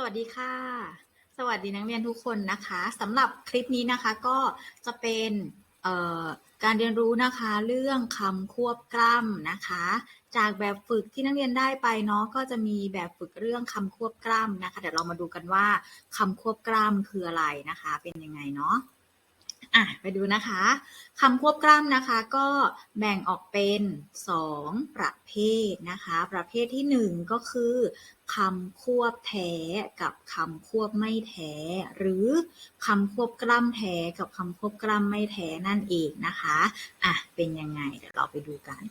สวัสดีค่ะ สวัสดีนักเรียนทุกคนนะคะสำหรับคลิปนี้นะคะก็จะเป็นการเรียนรู้นะคะเรื่องคำควบกล้ำนะคะ จากแบบฝึกที่นักเรียนได้ไปเนาะก็จะมีแบบฝึกเรื่องคำควบกล้ำนะคะ เดี๋ยวเรามาดูกันว่าคำควบกล้ำคืออะไรนะคะ เป็นยังไงเนาะ อะไปดูนะคะคำควบกล้ำนะคะก็แบ่งออกเป็น 2 ประเภทนะคะ ประเภทที่ 1 ก็คือคำควบแท้กับคำควบไม่แท้ หรือคำควบกล้ำแท้กับคำควบกล้ำไม่แท้นั่นเองนะคะอะเป็นยังไงเดี๋ยวเราไปดูกัน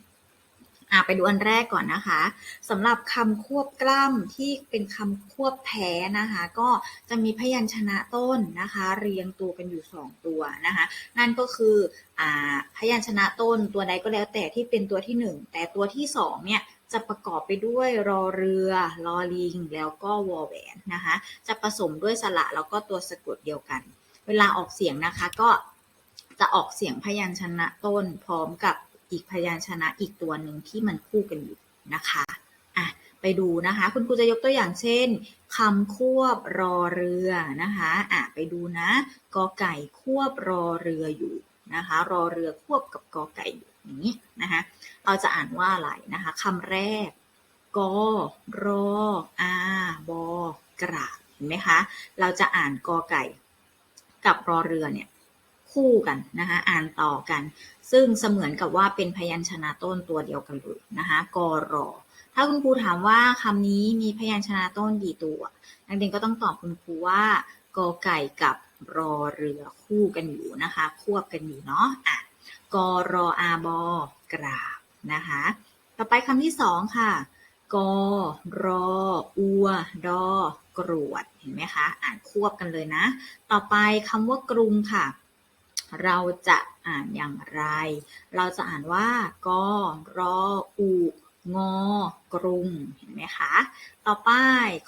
อะไปดูอันแรกก่อนนะคะสำหรับคำควบกล้ำที่เป็นคำควบแท้นะคะ ก็จะมีพยัญชนะต้นนะคะ เรียงตัวกันอยู่ 2 ตัวนะคะ นั่นก็คืออ่าพยัญชนะต้นตัวใดก็แล้วแต่ที่เป็นตัวที่ 1 แต่ตัวที่ 2 เนี่ยจะประกอบไปด้วยรอเรือรอลิง แล้วก็วอแหวนนะคะ จะผสมด้วยสระแล้วก็ตัวสะกดเดียวกัน เวลาออกเสียงนะคะก็จะออกเสียงพยัญชนะต้นพร้อมกับ อีกพยัญชนะอีกตัวหนึ่งที่มันคู่กันอยู่นะคะอะไปดูนะคะ คุณครูจะยกตัวอย่างเช่นคำควบรอเรือนะคะอะไปดูนะกอไก่ควบรอเรืออยู่นะคะ รอเรือควบกับกอไก่อยู่อย่างนี้นะคะเราจะอ่านว่าอะไรนะคะคำแรกกอรออาบอกระเห็นไหมคะเราจะอ่านกอไก่ กับรอเรือเนี่ยคู่กันนะคะอ่านต่อกัน ซึ่งเสมือนกับว่าเป็นพยัญชนะต้นตัวเดียวกันเลยนะคะกอรอ ถ้าคุณครูถามว่าคำนี้มีพยัญชนะต้นกี่ตัวนักเรียนก็ต้องตอบคุณครูว่ากอไก่กับรอเรือคู่กันอยู่นะคะ ควบกันอยู่เนาะอะกอรออาบอกราบนะคะ ต่อไปคำที่สองค่ะกอรออัวดอกรวด เห็นไหมคะ อ่านควบกันเลยนะ ต่อไปคำว่ากรุงค่ะ เราจะอ่านอย่างไร เราจะอ่านว่ากอรออุงอกรุงเห็นไหมคะ ต่อไป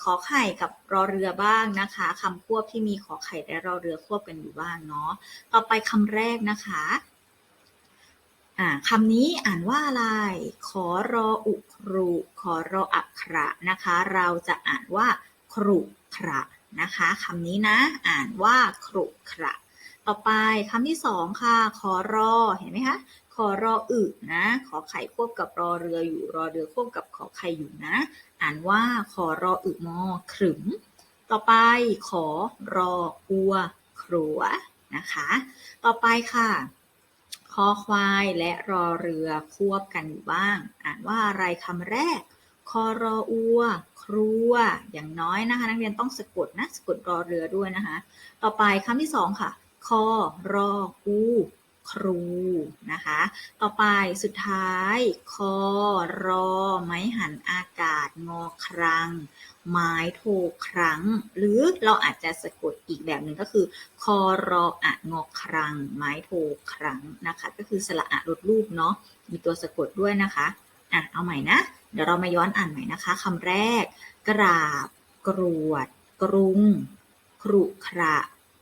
ขอไข่กับรอเรือบ้างนะคะคำควบที่มีขอไข่และรอเรือควบกันอยู่บ้างเนาะ ต่อไปคำแรกนะคะอ่าคำนี้อ่านว่าอะไร ขอรออุครุ ขอรออักขระนะคะ เราจะอ่านว่าครุขระนะคะคำนี้นะ อ่านว่าครุขระ ต่อไปคำที่สองค่ะ ขอรอ เห็นไหมคะ ขอรออึนะ ขอไข่ควบกับรอเรืออยู่ รอเรือควบกับขอไข่อยู่นะ อ่านว่าขอรออึมอขรึม ต่อไปขอรออัวครัวนะคะ ต่อไปค่ะ คอควายและรอเรือควบกันอยู่บ้าง อ่านว่าอะไรคำแรก คอรออัวครัว อย่างน้อยนะคะ นักเรียนต้องสะกดนะ สะกดรอเรือด้วยนะคะ ต่อไปคำที่สองค่ะ คอรออูครูนะคะ ต่อไปสุดท้าย คอรอ ไม้หันอากาศ งอครัง ไม้โทครั้ง หรือเราอาจจะสะกดอีกแบบหนึ่งก็คือ คอรออะงอครัง ไม้โทครั้งนะคะ ก็คือสระอะลดรูปเนาะ มีตัวสะกดด้วยนะคะ อะ เอาใหม่นะ เดี๋ยวเรามาย้อนอ่านใหม่นะคะคำแรก กราบ กรวด กรุง ครุขระ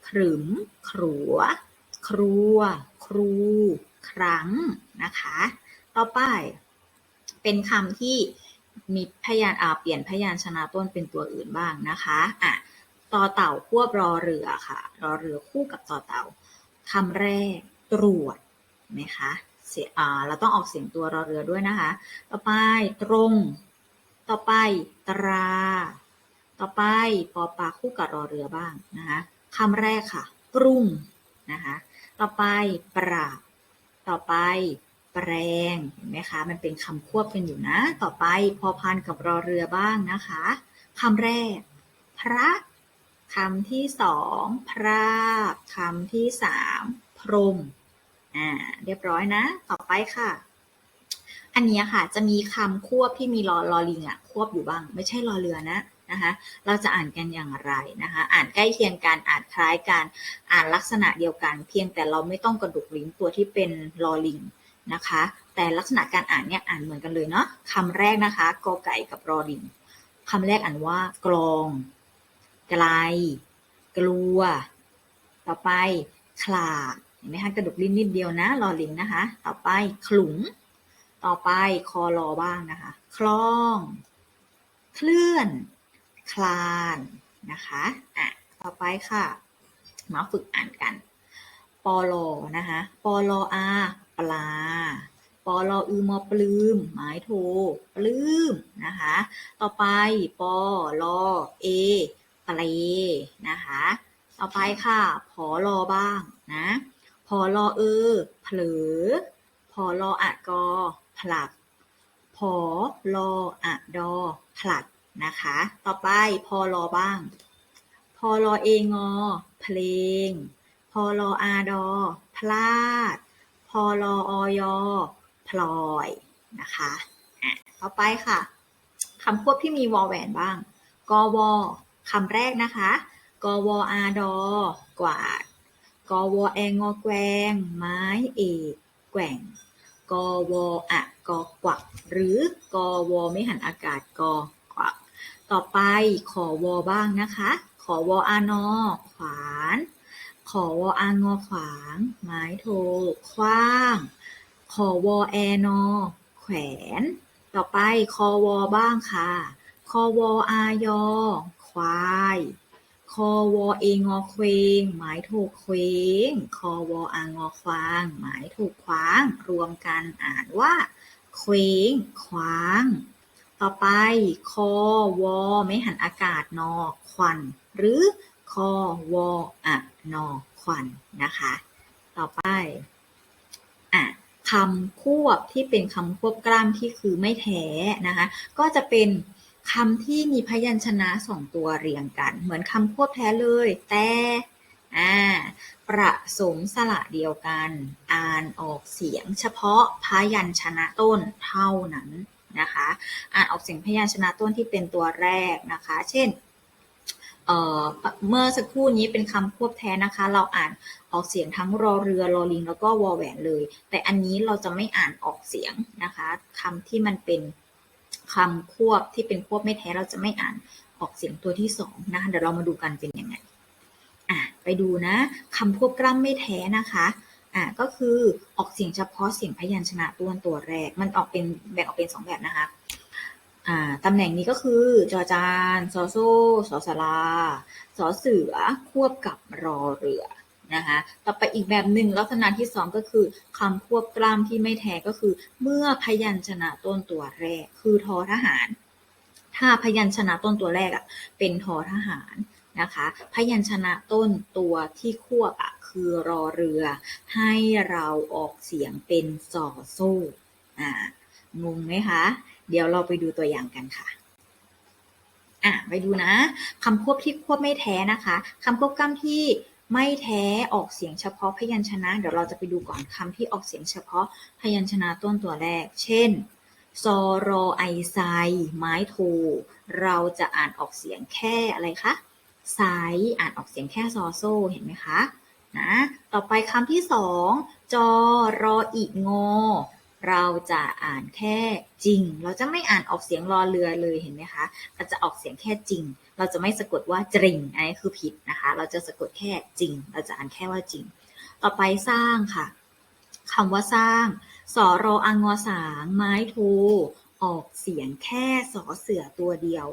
ขรึมครัว ครัว ครู ครั้ง นะคะ ต่อไป เป็นคำที่มีพยานอาเปลี่ยนพยานชนะต้นเป็นตัวอื่นบ้างนะคะอะต่อเต่าควบรอเรือค่ะ รอเรือคู่กับต่อเต่าคำแรกตรวจนะคะเสียอ่าเราต้องออกเสียงตัวรอเรือด้วยนะคะ ต่อไปตรง ต่อไปตรา ต่อไปปอปลาคู่กับรอเรือบ้างนะคะ คำแรกค่ะปรุงนะคะ ต่อไปปราบ ต่อไปแปลง เห็นไหมคะ มันเป็นคำควบกันอยู่นะ ต่อไปพอพันกับรอเรือบ้างนะคะคำแรก พระคำที่สองพราบคำที่สามพรมอ่าเรียบร้อยนะ ต่อไปค่ะ อันนี้ค่ะ จะมีคำควบที่มีรอรอลิงอะควบอยู่บ้าง ไม่ใช่รอเรือนะ นะคะเราจะอ่านกันอย่างไรนะคะอ่านใกล้เคียงกันอ่านคล้ายกันอ่านลักษณะเดียวกัน เพียงแต่เราไม่ต้องกระดุกลิ้นตัวที่เป็นรอลิงนะคะแต่ลักษณะการอ่านเนี่ยอ่านเหมือนกันเลยเนาะคำแรกนะคะกอไก่กับรอลิงคำแรกอ่านว่ากลอง ไกล กลัว ต่อไปคลาดเห็นไหมคะกระดุกลิ้นนิดเดียวนะรอลิงนะคะ ต่อไปขลุงต่อไปคอรอบ้างนะคะ คล้อง เคลื่อน คลานนะคะอะต่อไปค่ะ มาฝึกอ่านกันปอลอนะคะปอลออาปลาปอลออือมอปลืม หมายโทปลืมนะคะ ต่อไปปอลอเอเปลนะคะ ต่อไปค่ะพอลอบ้างนะพอลอเออเผลอพอลออะกอผลักพอลออะดอผลัด นะคะ ต่อไปพอลอบ้าง พอลอเองอ เพลง พอลออาดอ พลาด พอลอออยอพลอยนะคะอะต่อไปค่ะคำควบที่มีวอแหวนบ้าง กวคำแรกนะคะ กวอาดอกวาด กวแองอแกวง ไม้เอกแกว่ง กวอะกอกวัก หรือกวไม่หันอากาศกอกวัก ต่อไปขอวอบ้างนะคะ ขอวออานอขวาน ขอวออางอขวาง ไม้โทคว้าง ขอวอแอนอแขวน ต่อไปคอวอบ้างค่ะ คอวออายอควายคอวอเองอเควงหมายถูกเควงคอวออางอควาง หมายถูกคว้าง รวมกันอ่านว่า เคว้งคว้าง ต่อไป คอ วอ ไม่หันอากาศ นอ ควัน หรือ คอ วออะนอ ควัน นะคะ ต่อไป อะคำควบที่เป็นคำควบกล้ามที่คือไม่แท้นะคะ ก็จะเป็นคำที่มีพยัญชนะสองตัวเรียงกัน เหมือนคำควบแท้เลย แต่อ่าประสมสระเดียวกัน อ่านออกเสียงเฉพาะพยัญชนะต้นเท่านั้น นะคะ อ่านออกเสียงพยัญชนะต้นที่เป็นตัวแรกนะคะ เช่นเเมื่อสักครู่นี้เป็นคำควบแท้นะคะ เราอ่านออกเสียงทั้งรอเรือรอลิง แล้วก็วอแหวนเลย แต่อันนี้เราจะไม่อ่านออกเสียงนะคะคำที่มันเป็นคำควบที่เป็นควบไม่แท้เราจะไม่อ่านออกเสียงตัวที่สองนะคะเดี๋ยวเรามาดูกันเป็นยังไงอะไปดูนะคำควบกล้ำไม่แท้นะคะ อะก็คือออกเสียงเฉพาะเสียงพยัญชนะตัวตัวแรก มันออกเป็นแบ่งออกเป็นสองแบบนะคะอ่าตำแหน่งนี้ก็คือจอจานซอโซสอสาราสอเสือควบกับรอเรือนะคะต่อไปอีกแบบหนึ่งลักษณะที่สองก็คือคำควบกล้ามที่ไม่แท้ก็คือ เมื่อพยัญชนะต้นตัวแรก คือทอทหาร ถ้าพยัญชนะต้นตัวแรกอะเป็นทอทหาร นะคะ พยัญชนะต้นตัวที่ควบอะคือรอเรือ ให้เราออกเสียงเป็นสอโซ่อ่างงไหมคะ เดี๋ยวเราไปดูตัวอย่างกันค่ะอะไปดูนะคำควบที่ควบไม่แท้นะคะคำควบกล้ำที่ไม่แท้ออกเสียงเฉพาะพยัญชนะ เดี๋ยวเราจะไปดูก่อนคำที่ออกเสียงเฉพาะพยัญชนะต้นตัวแรก เช่นซอรอไอไซไม้โท เราจะอ่านออกเสียงแค่อะไรคะ ไซอ่านออกเสียงแค่ซอโซเห็นไหมคะนะต่อไปคำที่สองจอรออีกงอเราจะอ่านแค่จริง เราจะไม่อ่านออกเสียงรอเรือเลยเห็นไหมคะเราจะออกเสียงแค่จริง เราจะไม่สะกดว่าจริงอันนี้คือผิดนะคะ เราจะสะกดแค่จริง เราจะอ่านแค่ว่าจริง ต่อไปสร้างค่ะคำว่าสร้างสอรออังงอสาง ไม้โท ออกเสียงแค่สอเสือตัวเดียว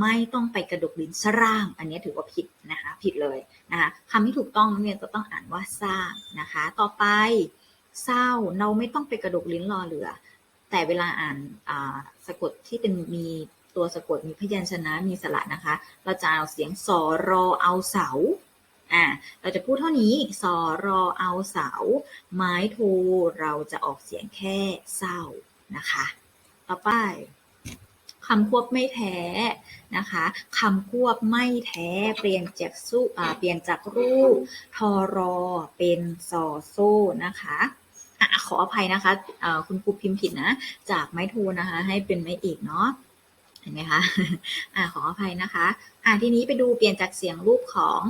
ไม่ต้องไปกระดกลิ้นสร้าง อันนี้ถือว่าผิดนะคะผิดเลยนะคะคำที่ถูกต้องเนี่ยจะต้องอ่านว่าสร้างนะคะ ต่อไปเศร้าเราไม่ต้องไปกระดกลิ้นรอเรือ แต่เวลาอ่านสะกดที่เป็นมีตัวสะกดมีพยัญชนะมีสระนะคะ เราจะเอาเสียงสอรอเอาเสาอ่าเราจะพูดเท่านี้สอรอเอาเสา ไม้โทเราจะออกเสียงแค่เศร้านะคะ ต่อไปคำควบไม่แท้นะคะคำควบไม่แท้ เปลี่ยนจากสู้อ่เปลี่ยนจากรูปทอรอเป็นซอโซ่นะคะอะขออภัยนะคะะคุณครูพิมพ์ผิดนะ จากไม้โทนะคะ ให้เป็นไม้เอกเนาะเห็นไหมคะอะขออภัยนะคะ อะทีนี้ไปดูเปลี่ยนจากเสียงรูปของ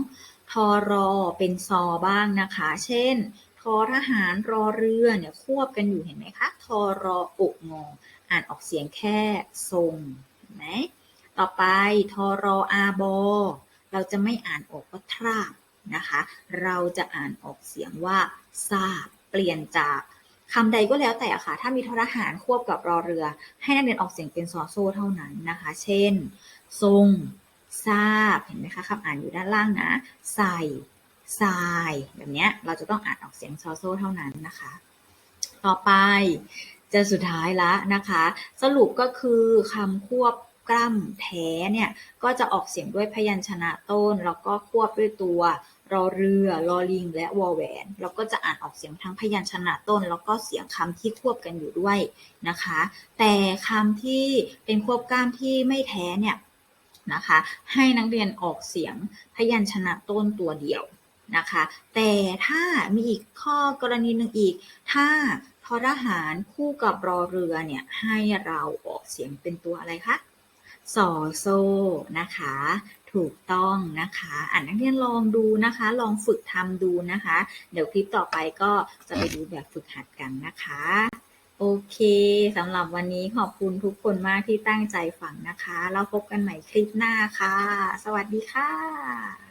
ทอรอเป็นซอบ้างนะคะ เช่น ทอทหารรอเรือเนี่ยควบกันอยู่เห็นไหมคะทอรออุกงออ่านออกเสียงแค่ทรงเห็นไหมต่อไปทอรออาบอเราจะไม่อ่านออกว่าทราบนะคะ เราจะอ่านออกเสียงว่าทราบเปลี่ยนจากคำใดก็แล้วแต่ค่ะ ถ้ามีทอทหารควบกับรอเรือ ให้นักเรียนออกเสียงเป็นซอโซ่เท่านั้นนะคะ เช่น ทรง ทราบ เห็นไหมคะคำอ่านอยู่ด้านล่างนะ ใส่ ทรายแบบเนี้ยเราจะต้องอ่านออกเสียงซอโซเท่านั้นนะคะ ต่อไปจะสุดท้ายละนะคะ สรุปก็คือคำควบกล้ำแท้เนี่ยก็จะออกเสียงด้วยพยัญชนะต้น แล้วก็ควบด้วยตัวรอเรือรอลิง และวอแหวนแล้วก็จะอ่านออกเสียงทั้งพยัญชนะต้น แล้วก็เสียงคำที่ควบกันอยู่ด้วยนะคะ แต่คำที่เป็นควบกล้ำที่ไม่แท้เนี่ยนะคะ ให้นักเรียนออกเสียงพยัญชนะต้นตัวเดียว นะคะ แต่ถ้ามีอีกข้อกรณีหนึ่งอีก ถ้าทอทหารคู่กับรอเรือเนี่ยให้เราออกเสียงเป็นตัวอะไรคะสอโซนะคะ ถูกต้องนะคะอ่านนักเรียนลองดูนะคะ ลองฝึกทำดูนะคะ เดี๋ยวคลิปต่อไปก็จะไปดูแบบฝึกหัดกันนะคะโอเค สำหรับวันนี้ขอบคุณทุกคนมากที่ตั้งใจฟังนะคะ แล้วพบกันใหม่คลิปหน้าค่ะ สวัสดีค่ะ